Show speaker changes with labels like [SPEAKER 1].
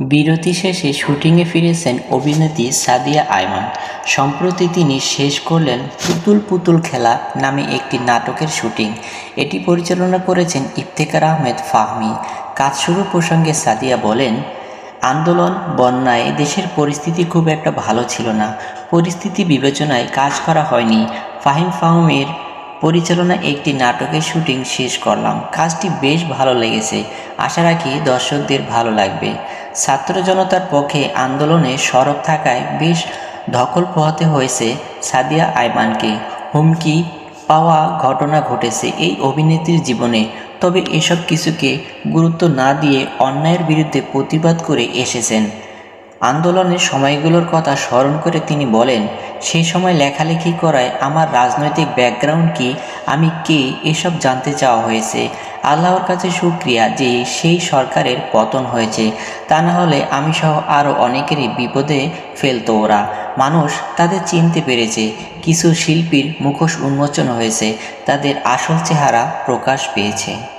[SPEAKER 1] বিরতি শেষে শুটিংয়ে ফিরেছেন অভিনেত্রী সাদিয়া আয়মান। সম্প্রতি তিনি শেষ করলেন পুতুল পুতুল খেলা নামে একটি নাটকের শুটিং। এটি পরিচালনা করেছেন ইফতেখার আহমেদ ফাহমি। কাজ শুরু প্রসঙ্গে সাদিয়া বলেন, আন্দোলন, বন্যায় দেশের পরিস্থিতি খুব একটা ভালো ছিল না। পরিস্থিতি বিবেচনায় কাজ করা হয়নি। ফাহিম ফাহমের পরিচালনা একটি নাটকের শুটিং শেষ করলাম। কাজটি বেশ ভালো লেগেছে। আশা রাখি দর্শকদের ভালো লাগবে। ছাত্র জনতার পক্ষে আন্দোলনে সরব থাকায় বেশ ধকল পোহাতে হয়েছে সাদিয়া আইমানকে হুমকি পাওয়া ঘটনা ঘটেছে এই অভিনেত্রীর জীবনে। তবে এসব কিছুকে গুরুত্ব না দিয়ে অন্যায়ের বিরুদ্ধে প্রতিবাদ করে এসেছেন। আন্দোলনের সময়গুলোর কথা স্মরণ করে তিনি বলেন সেই সময় লেখালেখি করায় আমার রাজনৈতিক ব্যাকগ্রাউন্ড কি আমি কে এসব জানতে চাওয়া হয়েছে। আল্লাহর কাছে সুক্রিয়া যে সেই সরকারের পতন হয়েছে। তা না হলে আমি সহ আরও অনেকেরই বিপদে ফেলত ওরা। মানুষ তাদের চিনতে পেরেছে। কিছু শিল্পীর মুখোশ উন্মোচন হয়েছে। তাদের আসল চেহারা প্রকাশ পেয়েছে।